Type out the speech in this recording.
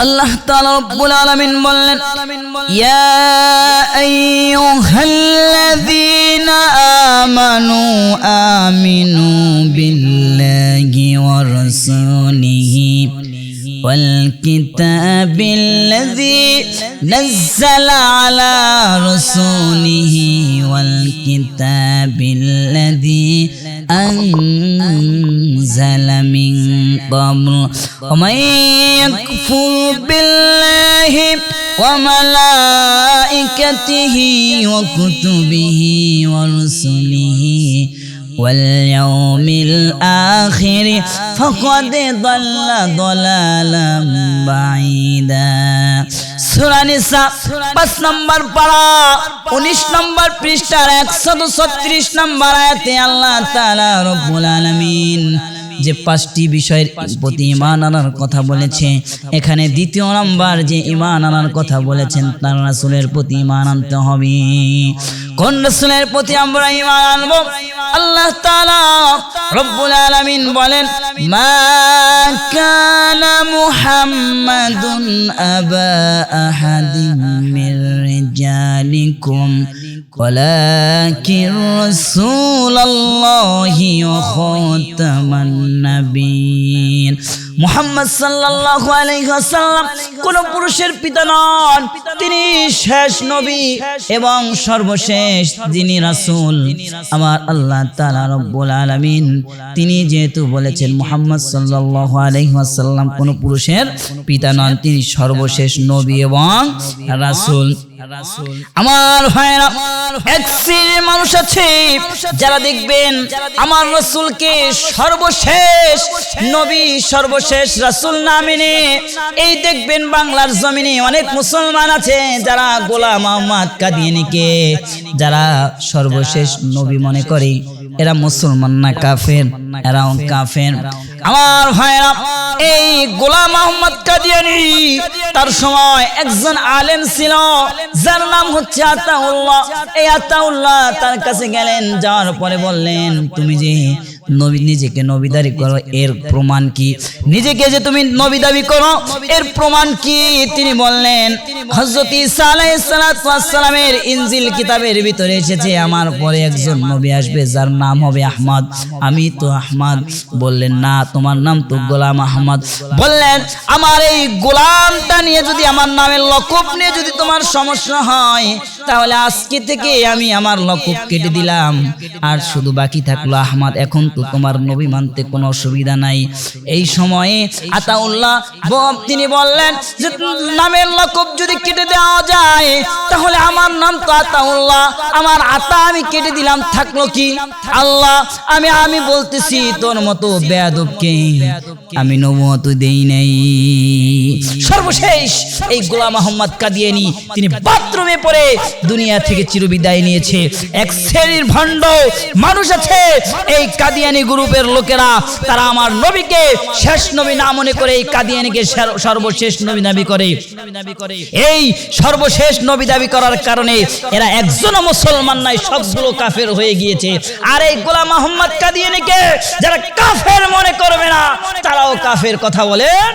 আল্লাহ তাআলা রব্বুল আলামিন বললেন ইয়া আইয়ুহাল্লাযীনা আমানু আমিনু বিল্লাহি ওয়া রাসূলিহি والكتاب الذي نزل على رسوله والكتاب الذي أنزل من قبل ومن يكفر بالله وملائكته وكتبه ورسله واليوم الآخر فقد ضل ضلالا بعيدا সূরা নিসা পাঁচ নম্বর পারা উনিশ নম্বর পৃষ্ঠার একশত ছত্রিশ নম্বর আয়াতে আল্লাহ তাআলা রব্বুল আলামিন যে পাঁচটি বিষয়ের প্রতি ইমান আনার কথা বলেছে। এখানে দ্বিতীয় নম্বর যে ইমান আনার কথা বলেছেন, তার রাসুলের প্রতি ইমান আনতে হবে। কোন রাসুলের প্রতি আমরা ইমান আনব? আল্লাহ রব্বুল আলামিন বলেন, মা মুহাম্মাদুন আবা আহাদিন মির রিজালিকুম, ওয়ালাকিন রাসূলুল্লাহ সাল্লাল্লাহু আলাইহি ওয়াসাল্লাম কোন পুরুষের পিতা নন, তিনি শেষ নবী এবং সর্বশেষ যিনি রাসূল। আমার আল্লাহ তাআলা রব্বুল আলামিন, তিনি যেহেতু বলেছেন মোহাম্মদ সাল্লাল্লাহু আলাইহি ওয়াসাল্লাম কোন পুরুষের পিতা নন, তিনি সর্বশেষ নবী এবং রাসূল। আমার ভাইরা এক শ্রেণির মানুষ আছে যারা দেখবেন আমার রসুলকে সর্বশেষ নবী সর্বশেষ রাসুল না মেনে এই দেখবেন বাংলার জমিনে অনেক মুসলমান আছে যারা গোলাম মোহাম্মদ কাদিয়ানিকে যারা সর্বশেষ নবী মনে করে এরা মুসলমান না কাফের এরাও কাফের আমার ভাইরা, এই গোলাম আহমদ কাদিয়ানি তার সময় একজন আলেম ছিল, যার নাম হচ্ছে আতাউল্লাহ। এই আতাউল্লাহ তার কাছে গেলেন, যাওয়ার পরে বললেন, তুমি যে নবী নিজেকে নবী দাবি করো, এর প্রমাণ কি? নিজেকে যে তুমি নবী দাবি করো, এর প্রমাণ কি? তিনি বললেন আলাইহিস সালামের ইনজিল কিতাবের ভিতরে এসেছে, আমার পরে একজন নবী আসবে, যার নাম হবে আহমদ। আমি তো আহমদ। বললেন, না, তোমার নাম তো গোলাম আহমদ। বললেন, আমার এই গোলামটা নিয়ে যদি আমার নামের লকব নিয়ে যদি তোমার সমস্যা হয়, তাহলে আজকে থেকে আমি আমার লকব কেটে দিলাম। আর শুধু বাকি থাকল আহমদ, এখন তো তোমার নবী মানতে কোনো অসুবিধা নাই। এই সময়ে আতাউল্লাহ তিনি বললেন যে, নামের লকব যদি কেটে যায়। তাহলে আমার নাম তো আতাউল্লাহ। আমার আতা আমি কেটে দিলাম, থাকল কি? আল্লাহ, আমি আমি বলতেছি, তোর মতো আমি দেই নাই। সর্বশেষ এই গোলাম মোহাম্মদ কাদিয়ানি, তিনি বাথরুমে পড়ে দুনিয়া থেকে চিরবিদায় নিয়েছে। এক শ্রেণির ভণ্ড মানুষ আছে, এই কাদিয়ানি গ্রুপের লোকেরা। তারা আমার নবীকে শেষ নবী না মনে করে, এই কাদিয়ানিকে সর- সর্বশেষ নবী দাবি করে। এই সর্বশেষ নবী দাবি করার কারণে এরা একজনও মুসলমান নাই, সবগুলো কাফের হয়ে গিয়েছে। আর এই গোলাম মোহাম্মদ কাদিয়ানিকে যারা কাফের মনে করবে না, তারাও কাফের কথা বলেন।